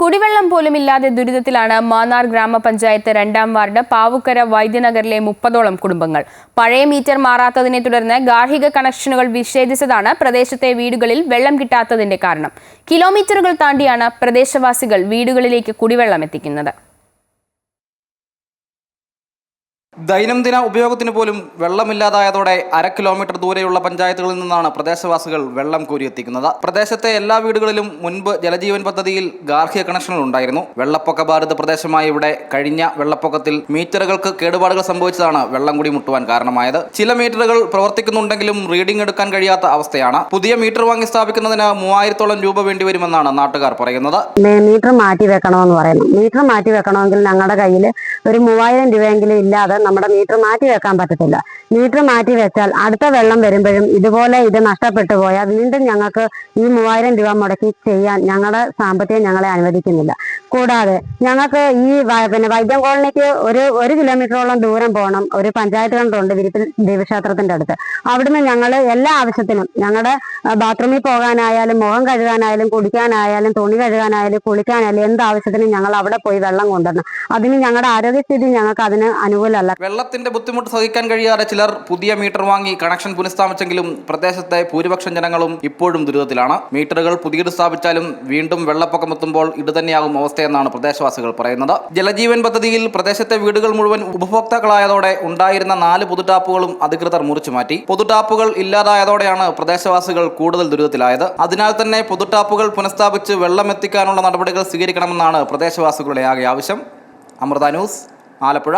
കുടിവെള്ളം പോലുമില്ലാതെ ദുരിതത്തിലാണ് മാന്നാർ ഗ്രാമപഞ്ചായത്ത് രണ്ടാം വാർഡ് പാവുക്കര വൈദ്യനഗറിലെ മുപ്പതോളം കുടുംബങ്ങൾ. പഴയ മീറ്റർ മാറാത്തതിനെ തുടർന്ന് ഗാർഹിക കണക്ഷനുകൾ വിച്ഛേദിച്ചതാണ് പ്രദേശത്തെ വീടുകളിൽ വെള്ളം കിട്ടാത്തതിന്റെ കാരണം. കിലോമീറ്ററുകൾ താണ്ടിയാണ് പ്രദേശവാസികൾ വീടുകളിലേക്ക് കുടിവെള്ളം എത്തിക്കുന്നത്. ദൈനംദിന ഉപയോഗത്തിന് പോലും വെള്ളമില്ലാതായതോടെ അര കിലോമീറ്റർ ദൂരെയുള്ള പഞ്ചായത്തുകളിൽ നിന്നാണ് പ്രദേശവാസികൾ വെള്ളം കോരിയെത്തിക്കുന്നത്. പ്രദേശത്തെ എല്ലാ വീടുകളിലും മുൻപ് ജലജീവൻ പദ്ധതിയിൽ ഗാർഹിക കണക്ഷനുകൾ ഉണ്ടായിരുന്നു. വെള്ളപ്പൊക്ക ബാധിത പ്രദേശമായ ഇവിടെ കഴിഞ്ഞ വെള്ളപ്പൊക്കത്തിൽ മീറ്ററുകൾക്ക് കേടുപാടുകൾ സംഭവിച്ചതാണ് വെള്ളം കൂടി മുട്ടുവാൻ കാരണമായത്. ചില മീറ്ററുകൾ പ്രവർത്തിക്കുന്നുണ്ടെങ്കിലും റീഡിംഗ് എടുക്കാൻ കഴിയാത്ത അവസ്ഥയാണ്. പുതിയ മീറ്റർ വാങ്ങി സ്ഥാപിക്കുന്നതിന് മൂവായിരത്തോളം രൂപ വേണ്ടിവരുമെന്നാണ് നാട്ടുകാർ പറയുന്നത്. മീറ്റർ മാറ്റി വെക്കണമെന്ന് പറയുന്നു. മീറ്റർ മാറ്റി വെക്കണമെങ്കിൽ ഞങ്ങളുടെ കയ്യിൽ ഒരു മൂവായിരം രൂപയെങ്കിലും ഇല്ലാതെ നമ്മുടെ മീറ്റർ മാറ്റി വെക്കാൻ പറ്റത്തില്ല. മീറ്റർ മാറ്റി വെച്ചാൽ അടുത്ത വെള്ളം വരുമ്പോഴും ഇതുപോലെ ഇത് നഷ്ടപ്പെട്ടു പോയാൽ വീണ്ടും ഞങ്ങൾക്ക് ഈ മൂവായിരം രൂപ മുടക്കി ചെയ്യാൻ ഞങ്ങളുടെ സാമ്പത്തികം ഞങ്ങളെ അനുവദിക്കുന്നില്ല. കൂടാതെ ഞങ്ങൾക്ക് ഈ പിന്നെ വൈദ്യം കോളനിക്ക് ഒരു ഒരു കിലോമീറ്ററോളം ദൂരം പോകണം. ഒരു പഞ്ചായത്ത് കണ്ടുണ്ട് വിരിപ്പിൽ ദേവീക്ഷേത്രത്തിന്റെ അടുത്ത്. അവിടുന്ന് ഞങ്ങൾ എല്ലാ ആവശ്യത്തിനും ഞങ്ങളുടെ ബാത്റൂമിൽ പോകാനായാലും മുഖം കഴുകാനായാലും കുടിക്കാനായാലും തുണി കഴുകാനായാലും കുളിക്കാനായാലും എന്ത് ആവശ്യത്തിനും ഞങ്ങൾ അവിടെ പോയി വെള്ളം കൊണ്ടുവരണം. അതിന് ഞങ്ങളുടെ ആരോഗ്യസ്ഥിതി ഞങ്ങൾക്ക് അതിന് അനുകൂലമല്ല. വെള്ളത്തിന്റെ ബുദ്ധിമുട്ട് സഹിക്കാൻ കഴിയാതെ ചിലർ പുതിയ മീറ്റർ വാങ്ങി കണക്ഷൻ പുനഃസ്ഥാപിച്ചെങ്കിലും പ്രദേശത്തെ ഭൂരിപക്ഷം ജനങ്ങളും ഇപ്പോഴും ദുരിതത്തിലാണ്. മീറ്ററുകൾ പുതിയത് സ്ഥാപിച്ചാലും വീണ്ടും വെള്ളപ്പൊക്കമെത്തുമ്പോൾ ഇതുതന്നെയാകും അവസ്ഥയെന്നാണ് പ്രദേശവാസികൾ പറയുന്നത്. ജലജീവൻ പദ്ധതിയിൽ പ്രദേശത്തെ വീടുകൾ മുഴുവൻ ഉപഭോക്താക്കളായതോടെ ഉണ്ടായിരുന്ന നാല് പൊതുടാപ്പുകളും അധികൃതർ മുറിച്ചു മാറ്റി പൊതുടാപ്പുകൾ ഇല്ലാതായതോടെയാണ് പ്രദേശവാസികൾ കൂടുതൽ ദുരിതത്തിലായത്. അതിനാൽ തന്നെ പൊതുടാപ്പുകൾ പുനഃസ്ഥാപിച്ച് വെള്ളമെത്തിക്കാനുള്ള നടപടികൾ സ്വീകരിക്കണമെന്നാണ് പ്രദേശവാസികളുടെ ആകെ ആവശ്യം. അമൃത ന്യൂസ് ആലപ്പുഴ.